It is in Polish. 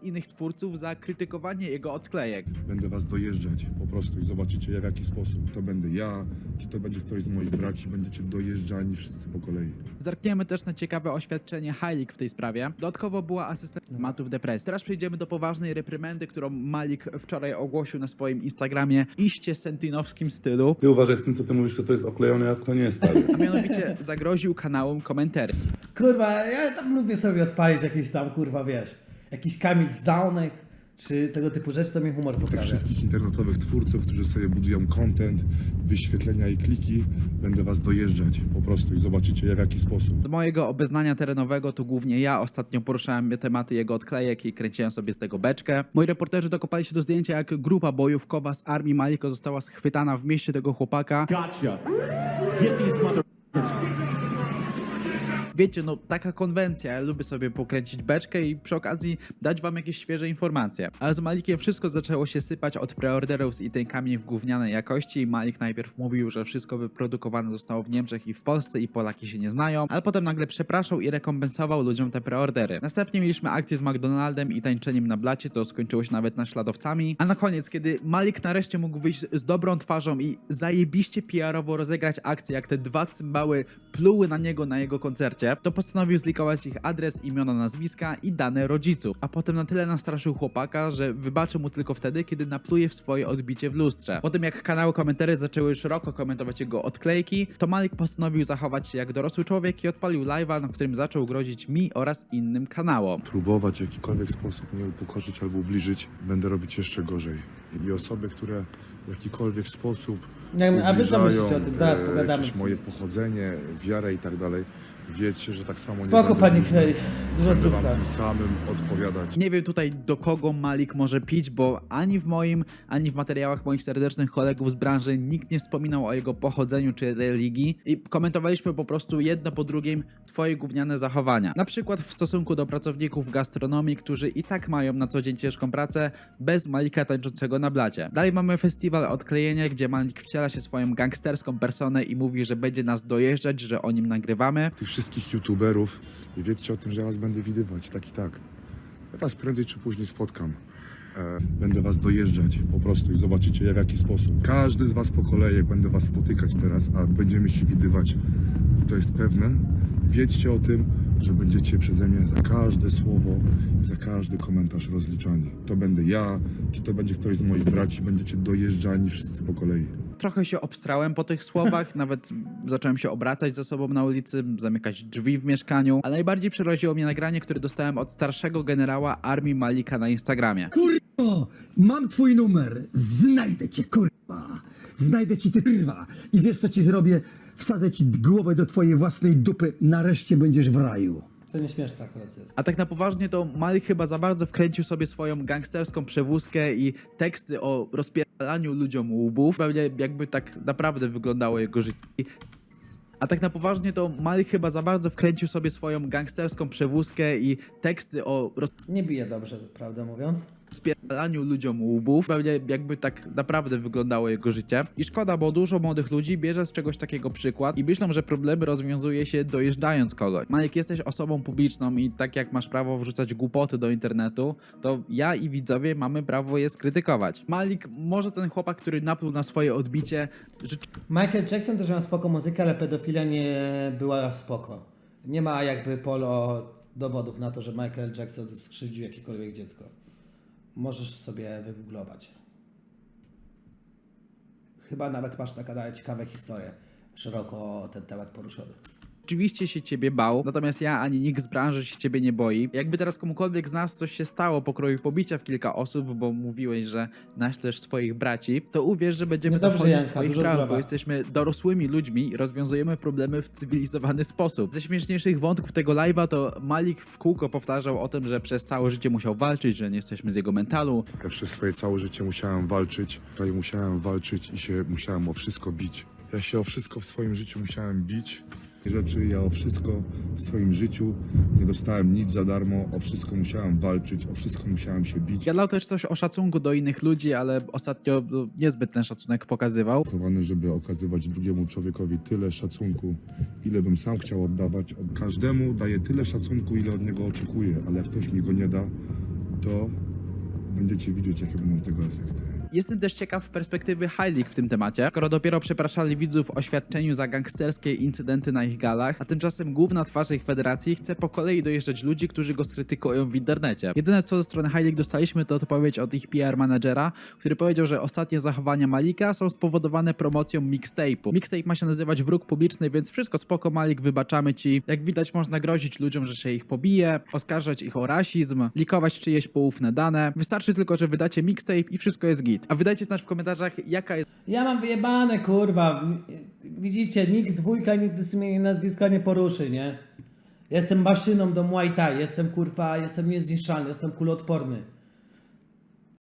oraz innych twórców za krytykowanie jego odklejek. Będę was dojeżdżać po prostu i zobaczycie w jaki sposób. To będę ja, czy to będzie ktoś z moich braci, będziecie dojeżdżani wszyscy po kolei. Zerkniemy też na ciekawe oświadczenie Heilig w tej sprawie. Dodatkowo była asystent tematów depresji. Teraz przejdziemy do poważnej reprymendy, którą Malik wczoraj ogłosił na swoim Instagramie iście sentinowskim stylu. Ty uważaj z tym, co ty mówisz, że to jest oklejone, a to nie jest stary. A mianowicie zagroził kanałom komentarzy. Kurwa, ja tam lubię sobie odpalić jakieś tam, kurwa, wiesz, jakiś Kamil z Downek, czy tego typu rzeczy, to mi humor Tych poprawia. wszystkich internetowych twórców, którzy sobie budują content, wyświetlenia i kliki, będę was dojeżdżać po prostu i zobaczycie w jaki sposób. Z mojego obeznania terenowego to głównie ja ostatnio poruszałem tematy jego odklejek i kręciłem sobie z tego beczkę. Moi reporterzy dokopali się do zdjęcia, jak grupa bojówkowa z armii Maliko została schwytana w mieście tego chłopaka. Gotcha. Get these mother. Wiecie, no taka konwencja, ja lubię sobie pokręcić beczkę i przy okazji dać wam jakieś świeże informacje. Ale z Malikiem wszystko zaczęło się sypać od preorderów z itenkami w gównianej jakości. Malik najpierw mówił, że wszystko wyprodukowane zostało w Niemczech i w Polsce i Polaki się nie znają, ale potem nagle przepraszał i rekompensował ludziom te preordery. Następnie mieliśmy akcję z McDonaldem i tańczeniem na blacie, co skończyło się nawet naśladowcami. A na koniec, kiedy Malik nareszcie mógł wyjść z dobrą twarzą i zajebiście PR-owo rozegrać akcję, jak te dwa cymbały pluły na niego na jego koncercie, to postanowił zlikować ich adres, imiona, nazwiska i dane rodziców. A potem na tyle nastraszył chłopaka, że wybaczy mu tylko wtedy, kiedy napluje w swoje odbicie w lustrze. Po tym jak kanały komentarzy zaczęły szeroko komentować jego odklejki, to Malik postanowił zachować się jak dorosły człowiek i odpalił live'a, na którym zaczął grozić mi oraz innym kanałom. Próbować w jakikolwiek sposób mnie upokorzyć albo ubliżyć, będę robić jeszcze gorzej. I osoby, które w jakikolwiek sposób Nie wiem, a wy co ubliżają, myślicie o tym? Zaraz e, pogadamy. Jakieś moje pochodzenie, wiarę i tak dalej. Wiecie, że tak samo Spoko, nie panie będę Klej, dużo Będę wam tym samym odpowiadać. Nie wiem tutaj do kogo Malik może pić, bo ani w moim, ani w materiałach moich serdecznych kolegów z branży nikt nie wspominał o jego pochodzeniu czy religii i komentowaliśmy po prostu jedno po drugim twoje gówniane zachowania. Na przykład w stosunku do pracowników gastronomii, którzy i tak mają na co dzień ciężką pracę bez Malika tańczącego na blacie. Dalej mamy festiwal odklejenia, gdzie Malik wciela się swoją gangsterską personę i mówi, że będzie nas dojeżdżać, że o nim nagrywamy. Tych wszystkich youtuberów i wiedzcie o tym, że ja was będę widywać, tak i tak. Ja was prędzej czy później spotkam. E, będę was dojeżdżać po prostu i zobaczycie w jaki sposób. Każdy z was po kolei, będę was spotykać teraz, a będziemy się widywać, to jest pewne. Wiedzcie o tym, że będziecie przeze mnie za każde słowo, za każdy komentarz rozliczani. To będę ja, czy to będzie ktoś z moich braci, będziecie dojeżdżani wszyscy po kolei. Trochę się obstrałem po tych słowach, nawet zacząłem się obracać ze sobą na ulicy, zamykać drzwi w mieszkaniu, ale najbardziej przeraziło mnie nagranie, które dostałem od starszego generała armii Malika na Instagramie. O, mam twój numer. Znajdę cię, kurwa. Znajdę ci ty kurwa. I wiesz co ci zrobię? Wsadzę ci głowę do twojej własnej dupy. Nareszcie będziesz w raju. To nie śmieszne akurat jest. A tak na poważnie to Malik chyba za bardzo wkręcił sobie swoją gangsterską przewózkę i teksty o rozpierdalaniu ludziom łbów. Pewnie jakby tak naprawdę wyglądało jego życie. A tak na poważnie to Malik chyba za bardzo wkręcił sobie swoją gangsterską przewózkę i teksty o Nie bije dobrze, prawdę mówiąc. Rozpierdalaniu ludziom łbów. Pewnie jakby tak naprawdę wyglądało jego życie. I szkoda, bo dużo młodych ludzi bierze z czegoś takiego przykład i myślą, że problemy rozwiązuje się dojeżdżając kogoś. Malik, jesteś osobą publiczną i tak jak masz prawo wrzucać głupoty do internetu, to ja i widzowie mamy prawo je skrytykować. Malik, może ten chłopak, który napluł na swoje odbicie, Michael Jackson też miał spoko muzykę, ale pedofilia nie była spoko. Nie ma jakby polo dowodów na to, że Michael Jackson skrzywdził jakiekolwiek dziecko. Możesz sobie wygooglować. Chyba nawet masz na kanale ciekawe historie. Szeroko ten temat poruszony. Rzeczywiście się ciebie bał, natomiast ja ani nikt z branży się ciebie nie boi. Jakby teraz komukolwiek z nas coś się stało po kroju pobicia w kilka osób, bo mówiłeś, że naślesz swoich braci, to uwierz, że będziemy No dobrze, dochodzić Janka, swoich praw, zdrowia. bo jesteśmy dorosłymi ludźmi i rozwiązujemy problemy w cywilizowany sposób. Ze śmieszniejszych wątków tego live'a to Malik w kółko powtarzał o tym, że przez całe życie musiał walczyć, że nie jesteśmy z jego mentalu, Ja przez swoje całe życie musiałem walczyć, tutaj musiałem walczyć i się musiałem o wszystko bić. Ja się o wszystko w swoim życiu musiałem bić. Rzeczy, ja o wszystko w swoim życiu nie dostałem nic za darmo, o wszystko musiałem walczyć, o wszystko musiałem się bić. Gadał też coś o szacunku do innych ludzi, ale ostatnio no, niezbyt ten szacunek pokazywał. Chowany, żeby okazywać drugiemu człowiekowi tyle szacunku, ile bym sam chciał oddawać. Każdemu daję tyle szacunku, ile od niego oczekuję, ale jak ktoś mi go nie da, to będziecie widzieć, jakie będą tego efekty. Jestem też ciekaw perspektywy High League w tym temacie, skoro dopiero przepraszali widzów o świadczeniu za gangsterskie incydenty na ich galach, a tymczasem główna twarz ich federacji chce po kolei dojeżdżać ludzi, którzy go skrytykują w internecie. Jedyne co ze strony High League dostaliśmy to odpowiedź od ich PR managera, który powiedział, że ostatnie zachowania Malika są spowodowane promocją mixtape'u. Mixtape ma się nazywać Wróg Publiczny, więc wszystko spoko Malik, wybaczamy ci. Jak widać można grozić ludziom, że się ich pobije, oskarżać ich o rasizm, likować czyjeś poufne dane. Wystarczy tylko, że wydacie mixtape i wszystko jest git. A wydajcie znać w komentarzach, jaka jest Ja mam wyjebane, kurwa. Widzicie, nikt dwójka nigdy z imienia i nazwiska nie poruszy, nie? Jestem maszyną do Muay Thai, jestem kurwa, jestem niezniszczalny, jestem kuloodporny.